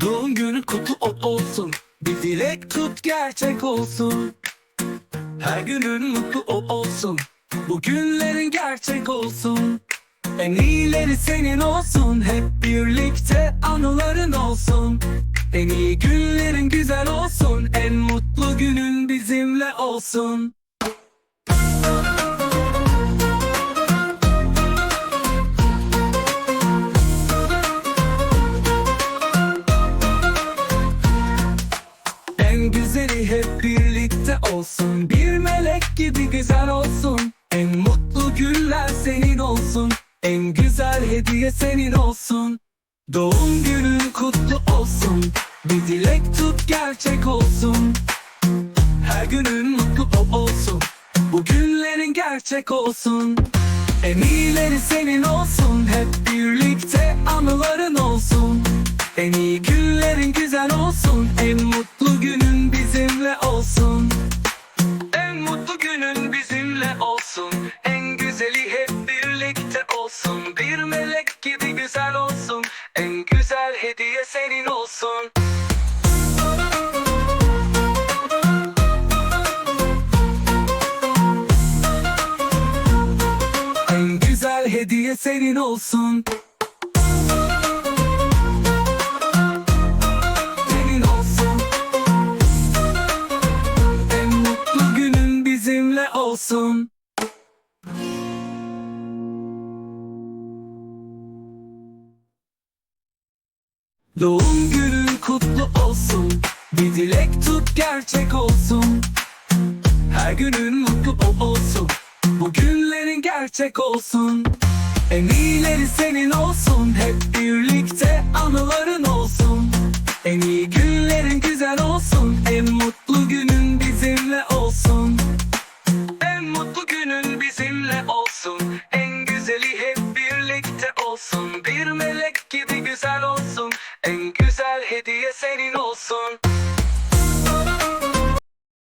Doğum günün kutlu ol- olsun. Bir dilek tut gerçek olsun. Her günün mutlu ol- olsun. Bu günlerin gerçek olsun. En iyileri senin olsun. Hep birlikte anıların olsun. En iyi günlerin güzel olsun. En mutlu günün bizimle olsun olsun. Bir melek gibi güzel olsun. En mutlu günler senin olsun. En güzel hediye senin olsun. Doğum günün kutlu olsun. Bir dilek tut gerçek olsun. Her günün mutlu ol- olsun. Bu günlerin gerçek olsun. En iyileri senin olsun. Hep birlikte anıların olsun. En iyi günlerin güzel olsun. En mutlu güzel olsun. En güzel hediye senin olsun. En güzel hediye senin olsun. Senin olsun. En mutlu günün bizimle olsun Doğum günün kutlu olsun. Bir dilek tut gerçek olsun. Her günün mutlu ol- olsun. Bu günlerin gerçek olsun. En iyileri senin olsun. Hep birlikte anıların olsun olsun